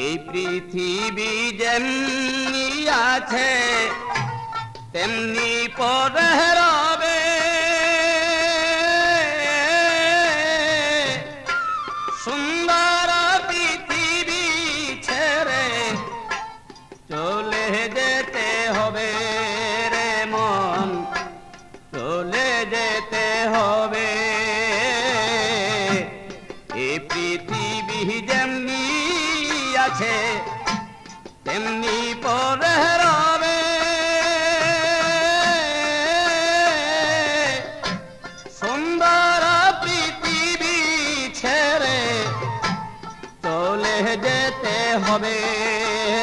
এই পৃথিবী যেমনি আছে তেমনি পরে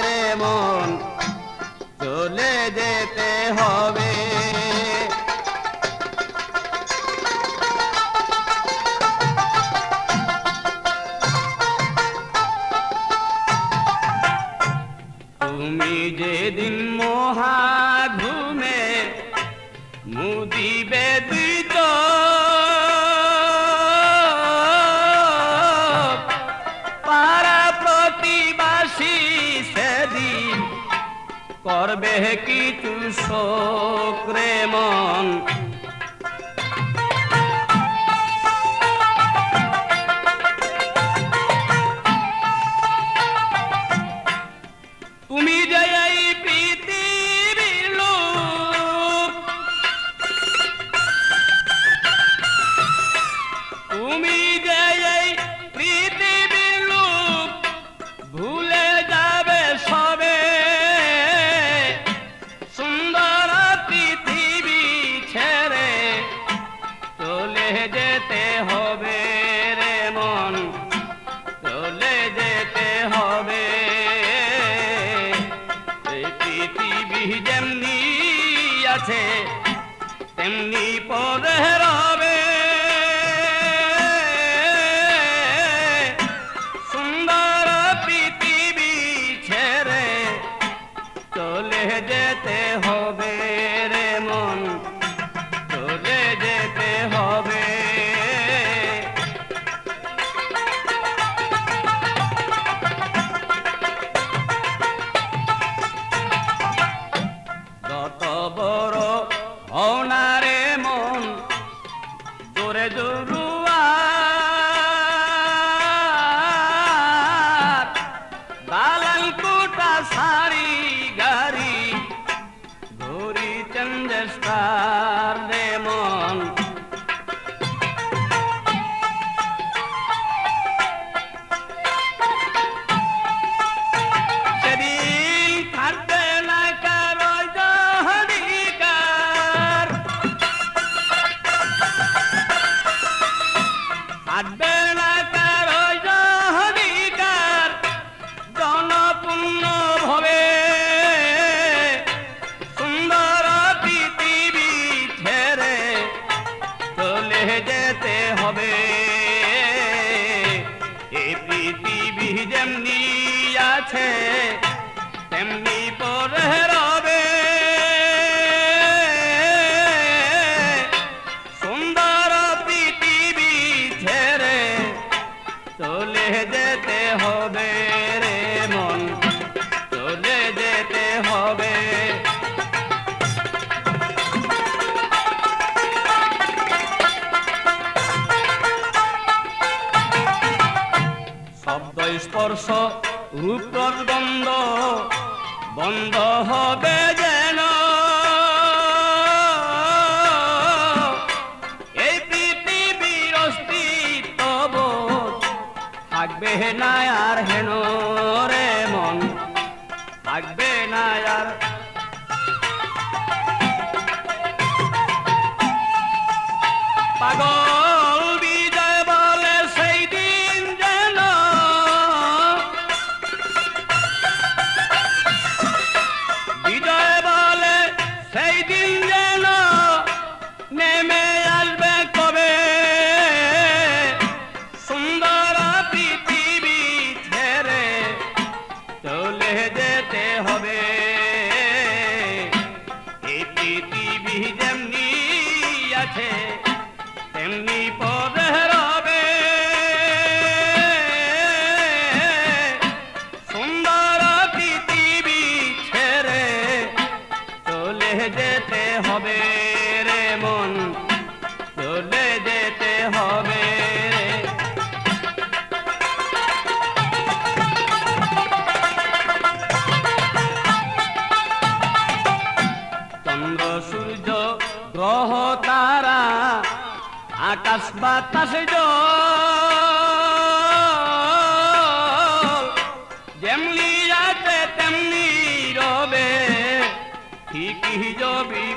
রে মন চলে যেতে হবে। তুমি যেদিন মহাঘুমে করবে কিছু শোক রে মন? যেতে হবে রে মন, চলে যেতে হবে। পৃথিবী যেমনি আছে, তেমনি পরে রবে। সুন্দর পৃথিবী ছেড়ে চলে যেতে হবে রে বালাল কোটা সারি গাড়ি। ঘুরি চন্দ্রস্টার রে মন সেদিন থাকবে না যেতে হবে। এই পৃথিবী যেমনি আছে তেমনি পরে স্পর্শ রূপর গন্ধ বন্ধ হবে যেন। এই পৃথিবীর অস্তিত্ব থাকবে না আর হেন রে মন, থাকবে না আর পাগল হবে। চন্দ্র সূর্য গ্রহ তারা আকাশ বাতাস যেমনি আছে তেমনি রবে ঠিকই জবি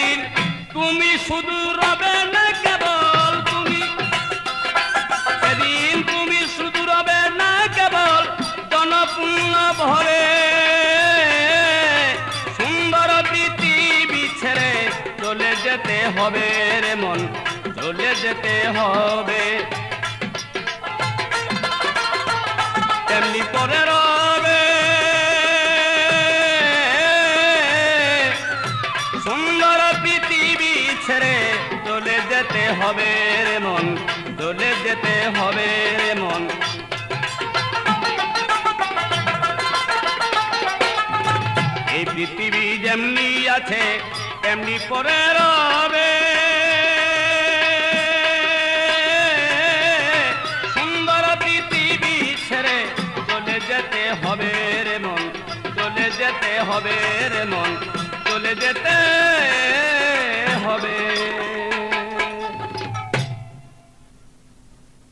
সেদিন তুমি শুধু রবে না কেবল তুমি। সেদিন তুমি শুধু রবে না কেবল জনপূর্ণ ভরে। সুন্দর পৃথিবী ছেড়ে চলে যেতে হবে রে মন, চলে যেতে হবে। ছেড়ে চলে যেতে হবে রে মন, চলে যেতে হবে রে মন। এই পৃথিবী যেমনি আছে, তেমনি পরে রবে। সুন্দর পৃথিবী ছেড়ে চলে যেতে হবে রে মন, চলে যেতে হবে রে মন, চলে যেতে হবে।